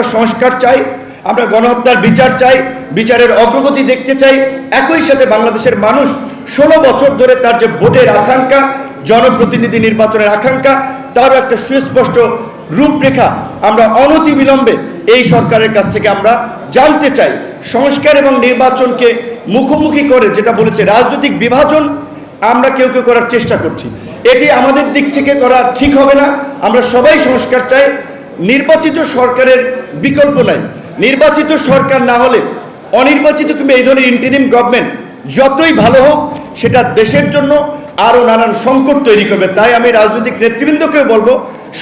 আমরা সংস্কার চাই, আমরা গণহত্যার বিচার চাই, বিচারের অগ্রগতি দেখতে চাই। একই সাথে বাংলাদেশের মানুষ ষোলো বছর ধরে তার যে ভোটের আকাঙ্ক্ষা, জনপ্রতিনিধি নির্বাচনের আকাঙ্ক্ষা, তারও একটা সুস্পষ্ট রূপরেখা আমরা অনতি বিলম্বে এই সরকারের কাছ থেকে আমরা জানতে চাই। সংস্কার এবং নির্বাচনকে মুখোমুখি করে যেটা বলেছে রাজনৈতিক বিভাজন, আমরা কেউ কেউ করার চেষ্টা করছি। এটি আমাদের দিক থেকে করা ঠিক হবে না। আমরা সবাই সংস্কার চাই। নির্বাচিত সরকারের বিকল্প নাই। নির্বাচিত সরকার না হলে অনির্বাচিত কিংবা এই ধরনের ইন্টারিম গভর্নমেন্ট যতই ভালো হোক, সেটা দেশের জন্য আরও নানান সংকট তৈরি করবে। তাই আমি রাজনৈতিক নেতৃবৃন্দকেও বলব,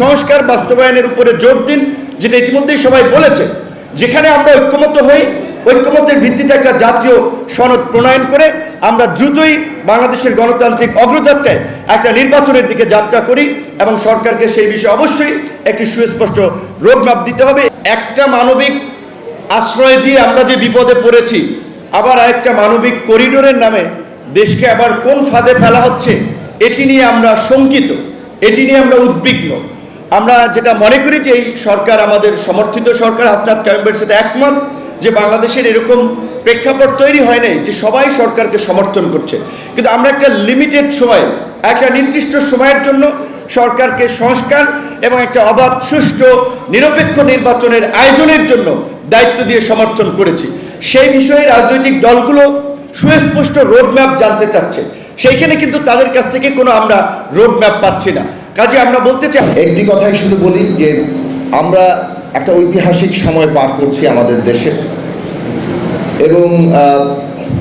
সংস্কার বাস্তবায়নের উপরে জোর দিন, যেটা ইতিমধ্যেই সবাই বলেছে। যেখানে আমরা ঐক্যমত হই, ঐক্যমতের ভিত্তিতে একটা জাতীয় সনদ প্রণয়ন করে আমরা দ্রুতই বাংলাদেশের গণতান্ত্রিক অগ্রযাত্রায় একটা নির্বাচনের দিকে যাত্রা করি এবং সরকারকে সেই বিষয়ে অবশ্যই একটি সুস্পষ্ট রোডম্যাপ দিতে হবে। একটা মানবিক আশ্রয় দিয়ে আমরা যে বিপদে পড়েছি, আবার আরেকটা মানবিক করিডোরের নামে দেশকে আবার কোন ফাঁদে ফেলা হচ্ছে, এটি নিয়ে আমরা শঙ্কিত, এটি নিয়ে আমরা উদ্বিগ্ন। আমরা যেটা মনে করি যে এই সরকার আমাদের সমর্থিত সরকার, হাসনাত কায়েমের সাথে একমত যে বাংলাদেশের এরকম প্রেক্ষাপট তৈরি হয় নাই যে সবাই সরকারকে সমর্থন করছে। কিন্তু আমরা একটা লিমিটেড সময়, একটা নির্দিষ্ট সময়ের জন্য সরকারকে সংস্কার এবং একটা অবাধ, সুষ্ঠু, নিরপেক্ষ নির্বাচনের আয়োজনের জন্য দায়িত্ব দিয়ে সমর্থন করেছি। সেই বিষয়ে রাজনৈতিক দলগুলো সুস্পষ্ট রোডম্যাপ জানতে চাচ্ছে। সেইখানে কিন্তু তাদের কাছ থেকে কোনো আমরা রোডম্যাপ পাচ্ছি না। কাজে আমরা বলতে চাই একটি কথাই শুধু বলি যে আমরা একটা ঐতিহাসিক সময় পার করছি আমাদের দেশে। এবং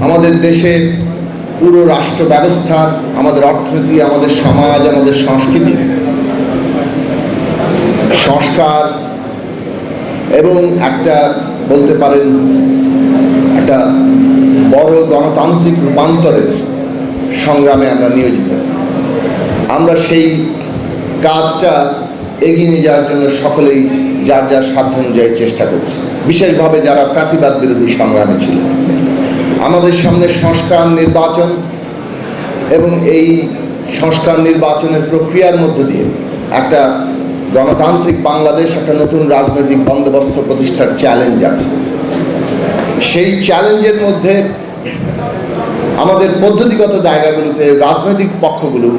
আমাদের দেশে পুরো রাষ্ট্র ব্যবস্থা, আমাদের অর্থনীতি, আমাদের সমাজ, আমাদের সংস্কৃতি, সংস্কার এবং একটা বলতে পারেন একটা বড় গণতান্ত্রিক রূপান্তরের সংগ্রামে আমরা নিয়োজিত। আমরা সেই কাজটা এগিয়ে নিয়ে যাওয়ার জন্য সকলেই যার যার সাধ্য অনুযায়ী চেষ্টা করছে। বিশেষভাবে যারা ফ্যাসিবাদ বিরোধী সংগ্রামে ছিল। আমাদের সামনে সংস্কার নির্বাচন এবং এই সংস্কার নির্বাচনের প্রক্রিয়ার মধ্য দিয়ে একটা গণতান্ত্রিক বাংলাদেশ, একটা নতুন রাজনৈতিক বন্দোবস্ত প্রতিষ্ঠার চ্যালেঞ্জ আছে। সেই চ্যালেঞ্জের মধ্যে আমাদের পদ্ধতিগত জায়গাগুলোতে রাজনৈতিক পক্ষগুলো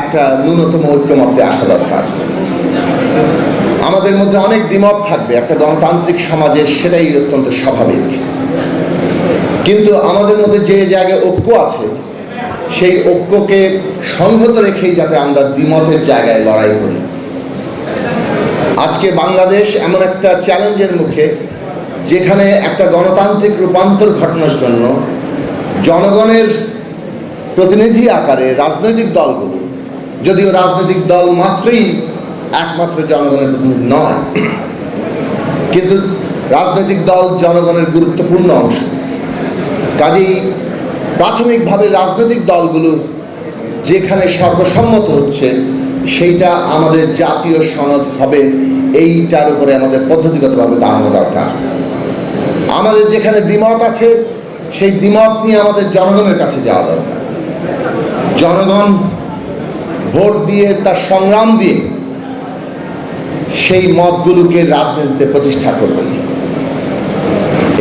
একটা ন্যূনতম ঐক্যমত্যে আসা দরকার। আমাদের মধ্যে অনেক দ্বিমত থাকবে, একটা গণতান্ত্রিক সমাজে সেটাই অত্যন্ত স্বাভাবিক। কিন্তু আমাদের মধ্যে যে জায়গায় ঐক্য আছে, সেই ঐক্যকে সংহত রেখেই যাতে আমরা দ্বিমতের জায়গায় লড়াই করি। আজকে বাংলাদেশ এমন একটা চ্যালেঞ্জের মুখে, যেখানে একটা গণতান্ত্রিক রূপান্তর ঘটানোর জন্য জনগণের প্রতিনিধি আকারে রাজনৈতিক দলগুলো, যদিও রাজনৈতিক দল মাত্রই একমাত্র জনগণের প্রতিনিধি নয়। কিন্তু রাজনৈতিক দল জনগণের গুরুত্বপূর্ণ অংশ। কাজেই প্রাথমিকভাবে রাজনৈতিক দলগুলো যেখানে সর্বসম্মত হচ্ছে, সেইটা আমাদের জাতীয় সনদ হবে, এইটার উপরে আমাদের পদ্ধতিগতভাবে দাঁড়ানো দরকার। আমাদের যেখানে দ্বিমত আছে, সেই দ্বিমত নিয়ে আমাদের জনগণের কাছে যাওয়া দরকার। জনগণ ভোট দিয়ে তার সংগ্রাম দিয়ে সেই মতগুলোকে রাজনীতিতে প্রতিষ্ঠা করবেন।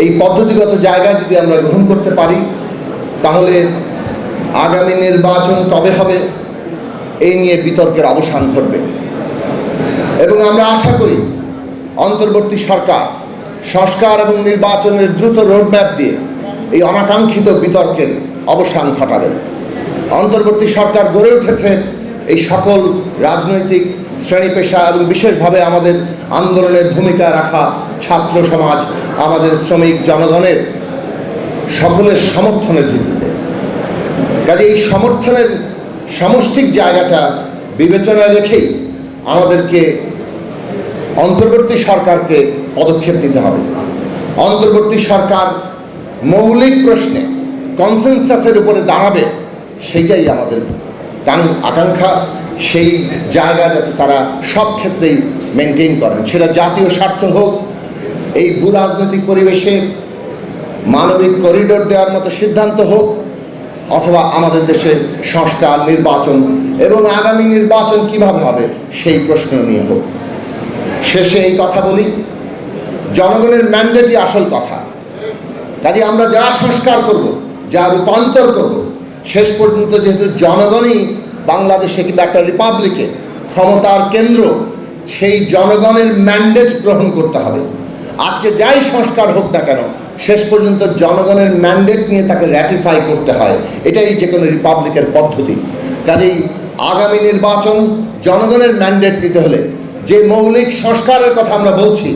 এই পদ্ধতিগত জায়গা যদি আমরা গ্রহণ করতে পারি, তাহলে আগামী নির্বাচন কবে হবে, এই নিয়ে বিতর্কের অবসান ঘটবে। এবং আমরা আশা করি অন্তর্বর্তী সরকার, সংস্কার এবং নির্বাচনের দ্রুত রোডম্যাপ দিয়ে এই অনাকাঙ্ক্ষিত বিতর্কের অবসান ঘটাবেন। অন্তর্বর্তী সরকার গড়ে উঠেছে এই সকল রাজনৈতিক শ্রেণি পেশা এবং বিশেষভাবে আমাদের আন্দোলনের ভূমিকা রাখা ছাত্র সমাজ আমাদের শ্রমিক জনগণের সকলের সমর্থনের ভিত্তিতে। কাজে এই সমর্থনের সামষ্টিক জায়গাটা বিবেচনায় রেখেই আমাদেরকে অন্তর্বর্তী সরকারকে পদক্ষেপ নিতে হবে। অন্তর্বর্তী সরকার মৌলিক প্রশ্নে কনসেনসাসের উপরে দাঁড়াবে, সেইটাই আমাদের আকাঙ্ক্ষা। সেই জায়গা যাতে তারা সব ক্ষেত্রেই মেনটেন করেন। সেটা জাতীয় স্বার্থ হোক, এই ভূ রাজনৈতিক পরিবেশে মানবিক করিডোর দেওয়ার মতো সিদ্ধান্ত হোক, অথবা আমাদের দেশে সংস্কার, নির্বাচন এবং আগামী নির্বাচন কীভাবে হবে, সেই প্রশ্ন নিয়ে হোক। শেষে এই কথা বলি, জনগণের ম্যান্ডেটই আসল কথা। কাজে আমরা যা সংস্কার করব, যা রূপান্তর করব, শেষ পর্যন্ত যেহেতু জনগণই বাংলাদেশে কিংবা একটা রিপাবলিকে ক্ষমতার কেন্দ্র, সেই জনগণের ম্যান্ডেট গ্রহণ করতে হবে। আজকে যাই সংস্কার হোক না কেন, শেষ পর্যন্ত জনগণের ম্যান্ডেট নিয়ে তাকে র্যাটিফাই করতে হয়। এটাই যে কোনো রিপাবলিকের পদ্ধতি। কাজেই আগামী নির্বাচন জনগণের ম্যান্ডেট নিতে হলে যে মৌলিক সংস্কারের কথা আমরা বলছি,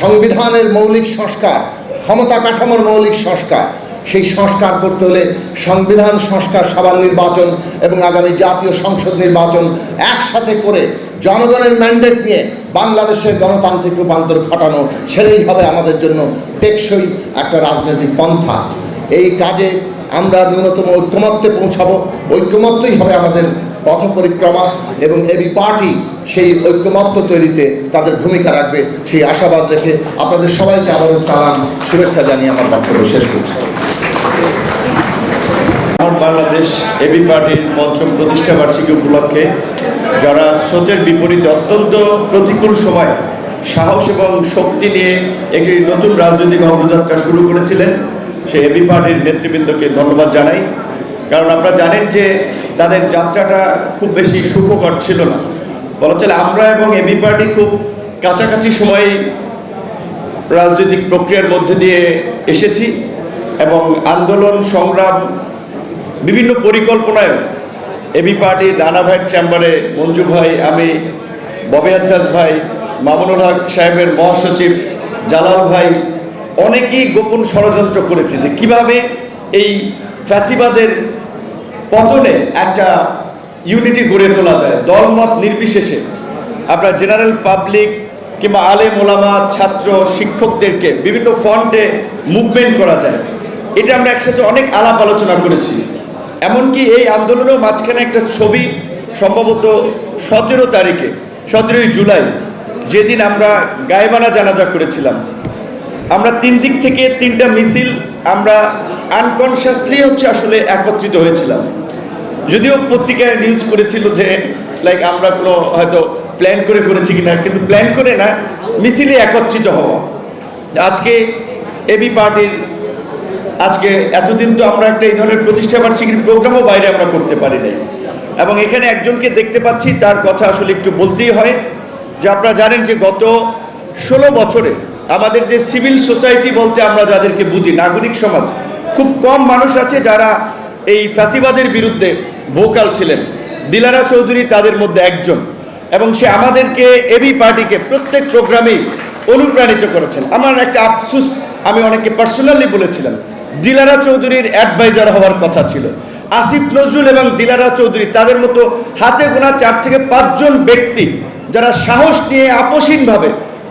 সংবিধানের মৌলিক সংস্কার, ক্ষমতা কাঠামোর মৌলিক সংস্কার সেই সংস্কার করতে হলে সংবিধান, সংস্কার সভা নির্বাচন এবং আগামী জাতীয় সংসদ নির্বাচন একসাথে করে জনগণের ম্যান্ডেট নিয়ে বাংলাদেশের গণতান্ত্রিক রূপান্তর ঘটানো, সেটাই হবে আমাদের জন্য টেকসই একটা রাজনৈতিক পন্থা। এই কাজে আমরা ন্যূনতম ঐক্যমত্যে পৌঁছাবো। ঐক্যমত্যই হবে আমাদের পথ পরিক্রমা এবং এবি পার্টি সেই ঐক্যমত্য তৈরিতে তাদের ভূমিকা রাখবে। সেই আশাবাদ রেখে আপনাদের সবাইকে আবারও সালাম, শুভেচ্ছা জানিয়ে আমার বক্তব্য শেষ করছি। বাংলাদেশ এবি পার্টির পঞ্চম প্রতিষ্ঠা বার্ষিকী উপলক্ষে যারা স্রোতের বিপরীতে অত্যন্ত প্রতিকূল সময়, সাহস এবং শক্তি নিয়ে একটি নতুন রাজনৈতিক অগ্রযাত্রা শুরু করেছিলেন, সেই এবি পার্টির নেতৃবৃন্দকে ধন্যবাদ জানাই। কারণ আপনারা জানেন যে তাদের যাত্রাটা খুব বেশি সুখকর ছিল না। বলা চলে আমরা এবং এবি পার্টি খুব কাছাকাছি সময়ে রাজনৈতিক প্রক্রিয়ার মধ্যে দিয়ে এসেছি এবং আন্দোলন সংগ্রাম বিভিন্ন পরিকল্পনায় এবি পার্টির রানা ভাইয়ের চেম্বারে মঞ্জু ভাই, আমি, ববে আজ্জাজ ভাই, মামুনুল হক সাহেবের মহাসচিব, জালাল ভাই, অনেকেই গোপন ষড়যন্ত্র করেছে যে কীভাবে এই ফ্যাসিবাদের পতনে একটা ইউনিটি গড়ে তোলা যায়। দলমত নির্বিশেষে আপনার জেনারেল পাবলিক কিংবা আলেম ওলামা, ছাত্র, শিক্ষকদেরকে বিভিন্ন ফন্টে মুভমেন্ট করা যায়। এটা আমরা একসাথে অনেক আলাপ আলোচনা করেছি। এমনকি এই আন্দোলনেও মাঝখানে একটা ছবি সম্ভবত সতেরো তারিখে, সতেরোই জুলাই, যেদিন আমরা গায়েবানা জানাজা করেছিলাম। আমরা তিন দিক থেকে তিনটা মিছিল আমরা আনকনসিয়াসলি হচ্ছে আসলে একত্রিত হয়েছিলাম। যদিও পত্রিকায় নিউজ করেছিল যে লাইক আমরা কোনো হয়তো প্ল্যান করে করেছি কিনা, কিন্তু প্ল্যান করে না, মিছিলে একত্রিত হওয়া। আজকে এবি পার্টির আজকে এতদিন তো আমরা একটা এই ধরনের প্রতিষ্ঠা বার্ষিকীর প্রোগ্রামও বাইরে আমরা করতে পারি নাই। এবং এখানে একজনকে দেখতে পাচ্ছি, তার কথা আসলে একটু বলতেই হয় যে আপনারা জানেন যে গত ষোলো বছরে আমাদের যে সিভিল সোসাইটি বলতে আমরা যাদেরকে বুঝি, নাগরিক সমাজ, খুব কম মানুষ আছে যারা এই ফ্যাসিবাদের বিরুদ্ধে ভোকাল ছিলেন। দিলারা চৌধুরী তাদের মধ্যে একজন এবং সে আমাদেরকে এবি পার্টিকে প্রত্যেক প্রোগ্রামেই অনুপ্রাণিত করেছেন। আমার একটা আফসুস, আমি অনেকে পার্সোনালি বলেছিলাম দিলারা চৌধুরীর অ্যাডভাইজার হওয়ার কথা ছিল। আসিফ নজরুল এবং দিলারা চৌধুরী তাদের মতো হাতে গোনা চার থেকে পাঁচজন ব্যক্তি যারা সাহস নিয়ে আপসীনভাবে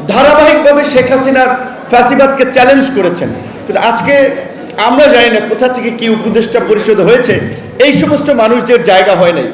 ধারাবাহিকভাবে শেখ হাসিনার ফ্যাসিবাদকে চ্যালেঞ্জ করেছেন। কিন্তু আজকে আমরা জানি না কোথা থেকে কি উপদেষ্টা পরিষদ হয়েছে। এই সমস্ত মানুষদের জায়গা হয় নাই।